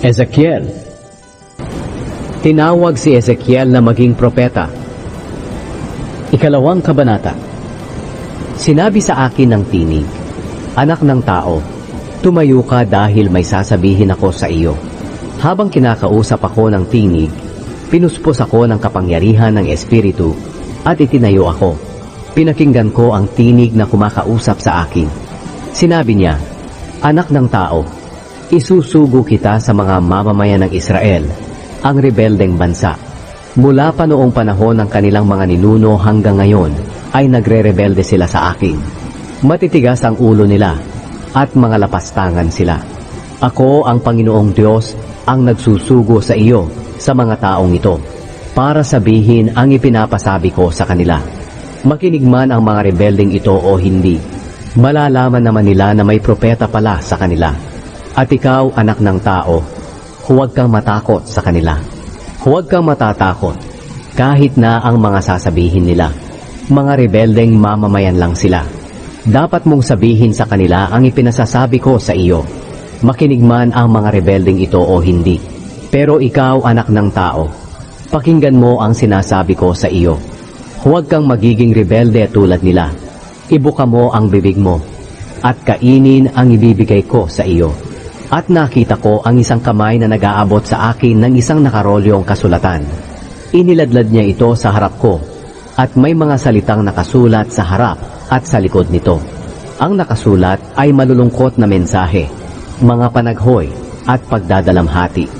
Ezekiel Tinawag si Ezekiel na maging propeta. Ikalawang kabanata Sinabi sa akin ng tinig, Anak ng tao, tumayo ka dahil may sasabihin ako sa iyo. Habang kinakausap ako ng tinig, pinuspos ako ng kapangyarihan ng Espiritu at itinayo ako. Pinakinggan ko ang tinig na kumakausap sa akin. Sinabi niya, Anak ng tao, isusugo kita sa mga mamamayan ng Israel, ang rebeldeng bansa. Mula pa noong panahon ng kanilang mga ninuno hanggang ngayon, ay nagre-rebelde sila sa akin. Matitigas ang ulo nila, at mga lapastangan sila. Ako ang Panginoong Diyos ang nagsusugo sa iyo sa mga taong ito, para sabihin ang ipinapasabi ko sa kanila. Makinig man ang mga rebeldeng ito o hindi, malalaman naman nila na may propeta pala sa kanila. At ikaw, anak ng tao, huwag kang matakot sa kanila. Huwag kang matatakot, kahit na ang mga sasabihin nila. Mga rebeldeng mamamayan lang sila. Dapat mong sabihin sa kanila ang ipinasasabi ko sa iyo. Makinig man ang mga rebeldeng ito o hindi. Pero ikaw, anak ng tao, pakinggan mo ang sinasabi ko sa iyo. Huwag kang magiging rebelde tulad nila. Ibuka mo ang bibig mo, at kainin ang ibibigay ko sa iyo. At nakita ko ang isang kamay na nag-aabot sa akin ng isang nakarolyong kasulatan. Iniladlad niya ito sa harap ko, at may mga salitang nakasulat sa harap at sa likod nito. Ang nakasulat ay malulungkot na mensahe, mga panaghoy at pagdadalamhati.